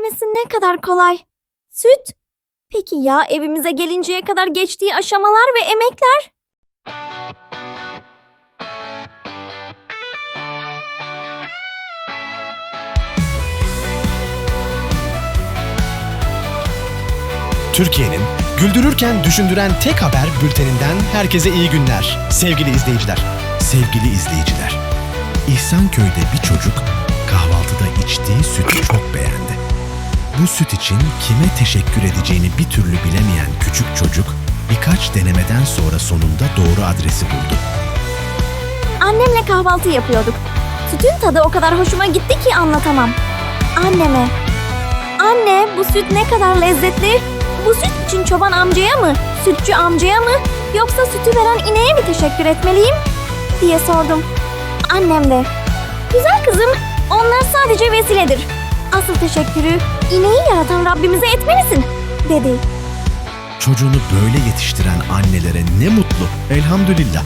Söylemesi ne kadar kolay. Süt. Peki ya evimize gelinceye kadar geçtiği aşamalar ve emekler? Türkiye'nin güldürürken düşündüren tek haber bülteninden herkese iyi günler. Sevgili izleyiciler, sevgili izleyiciler. İhsanköy'de bir çocuk kahvaltıda içtiği. Bu süt için kime teşekkür edeceğini bir türlü bilemeyen küçük çocuk birkaç denemeden sonra sonunda doğru adresi buldu. Annemle kahvaltı yapıyorduk. Sütün tadı o kadar hoşuma gitti ki anlatamam. Anneme. Anne bu süt ne kadar lezzetli. Bu süt için çoban amcaya mı, sütçü amcaya mı yoksa sütü veren ineğe mi teşekkür etmeliyim diye sordum. Annem de güzel kızım onlar sadece vesiledir. Asıl teşekkürü ineği yaratan Rabbimize etmelisin dedi. Çocuğunu böyle yetiştiren annelere ne mutlu. Elhamdülillah.